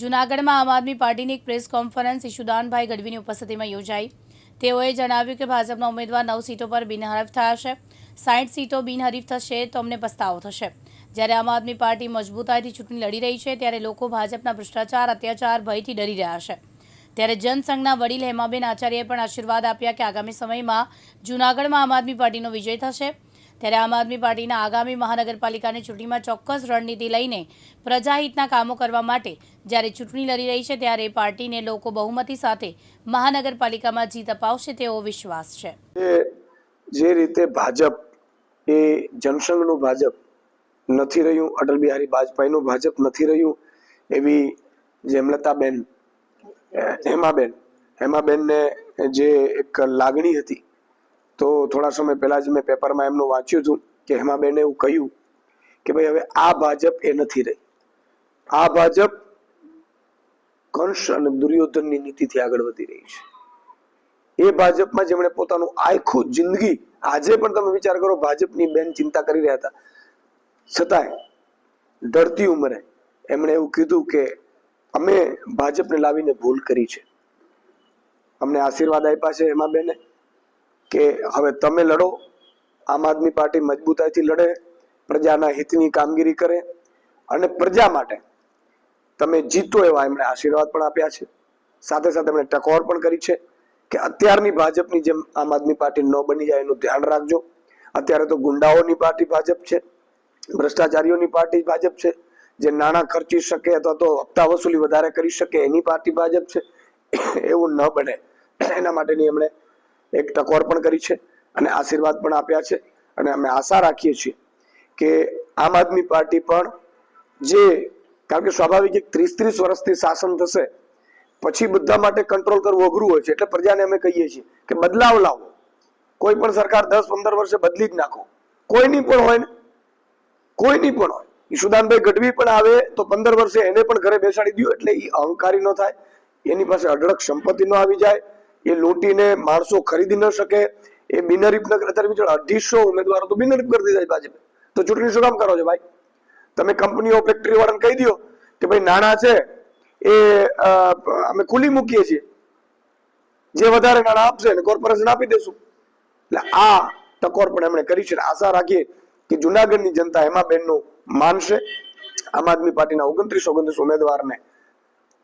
જૂનાગઢમાં આમ આદમી પાર્ટીની એક પ્રેસ કોન્ફરન્સ ઈશુદાનભાઈ ગઢવીની ઉપસ્થિતિમાં યોજાઈ. તેઓએ જણાવ્યું કે ભાજપના ઉમેદવાર નવ સીટો પર બિનહરીફ થયા છે. સાઠ સીટો બિનહરીફ થશે તો અમને પસ્તાવો થશે. જ્યારે આમ આદમી પાર્ટી મજબૂતાઈથી ચૂંટણી લડી રહી છે, ત્યારે લોકો ભાજપના ભ્રષ્ટાચાર, અત્યાચાર, ભયથી ડરી રહ્યા છે. ત્યારે જનસંઘના વડીલ હેમાબેન આચાર્યએ પણ આશીર્વાદ આપ્યા કે આગામી સમયમાં જૂનાગઢમાં આમ આદમી પાર્ટીનો વિજય થશે. ત્યારે આમ આદમી પાર્ટીના આગામી મહાનગરપાલિકાની ચૂંટણીમાં ચોક્કસ રણનીતિ લઈને પ્રજાહિતના કામો કરવા માટે જ્યારે ચૂંટણી લડી રહી છે ત્યારે પાર્ટીને લોકો બહુમતી સાથે મહાનગરપાલિકામાં જીત અપાવશે તેવો વિશ્વાસ છે. જે રીતે ભાજપ, એ જનસંઘનું ભાજપ નથી રહ્યું, અટલ બિહારી વાજપેયીનું ભાજપ નથી રહ્યું, એવી જેમલતાબેન હેમાબેન, હેમાબેનને જે એક લાગણી હતી તો થોડા સમય પહેલા જ મેં પેપરમાં એમનું વાંચ્યું હતું કે હેમાબેને એવું કહ્યું કે ભાઈ હવે આ ભાજપ એ નથી રહી. આ ભાજપ કંસ અને દુર્યોધનની નીતિથી આગળ વધી રહી છે. એ ભાજપમાં જેમણે પોતાનું આખું જિંદગી, આજે પણ તમે વિચાર કરો ભાજપની બેન ચિંતા કરી રહ્યા હતા. છતાંય ડરતી ઉંમરે એમણે એવું કીધું કે અમે ભાજપને લાવીને ભૂલ કરી છે. અમને આશીર્વાદ આપ્યા છે એમાં બેને કે હવે તમે લડો, આમ આદમી પાર્ટી મજબૂતાઈથી લડે, પ્રજાના હિતની કામગીરી કરે અને પ્રજા માટે તમે જીતો એવા એમણે આશીર્વાદ પણ આપ્યા છે. સાથે સાથે એમણે ટકોર પણ કરી છે કે અત્યારની ભાજપની જેમ આમ આદમી પાર્ટી ન બની જાય એનું ધ્યાન રાખજો. અત્યારે તો ગુંડાઓની પાર્ટી ભાજપ છે, ભ્રષ્ટાચારીઓની પાર્ટી ભાજપ છે, જે નાણાં ખર્ચી શકે અથવા તો હપ્તા વસૂલી વધારે કરી શકે એની પાર્ટી ભાજપ છે. એવું ન બને. એના માટેની એમણે એક ટકોર પણ કરી છે અને આશીર્વાદ પણ આપ્યા છે. અને અમે આશા રાખીએ છીએ કે આમ આદમી પાર્ટી પણ જે કારણ કે સ્વાભાવિક એક ત્રીસ ત્રીસ વર્ષથી શાસન થશે, પછી બધા માટે કંટ્રોલ કરવું અઘરું હોય છે. એટલે પ્રજાને અમે કહીએ છીએ કે બદલાવ લાવો. કોઈ પણ સરકાર દસ પંદર વર્ષે બદલી જ નાખો. કોઈની પણ હોય ને, કોઈની પણ હોય. ઈશુદાનભાઈ ગઢવી પણ આવે તો પંદર વર્ષે એને પણ ઘરે બેસાડી દો એટલે એ અહંકારી ન થાય. એની પાસે અઢળક સંપત્તિ ન આવી જાય. એ લોટીને માણસો ખરીદી ન શકે. એ બિનહરીફ ન અત્યારે વિચાર અઢીસો ઉમેદવારો તો બિનહરીફ કરી દીધા ભાજપે. તો ચૂંટણી શું કામ કરો છો ભાઈ? તમે કંપનીઓ ફેક્ટરી વાળાને કહી દો કે ભાઈ નાણાં છે, એ અમે ખુલ્લી મૂકીએ છીએ. જે વધારે નાણાં આપશે એને કોર્પોરેશન આપી દેશું. એટલે આ ટકોર પણ એમણે કરી છે આશા રાખીએ કે જુનાગઢની જનતા હેમાબેનનું માનશે. આમ આદમી પાર્ટીના ઓગણત્રીસ ઓગણત્રીસ ઉમેદવારને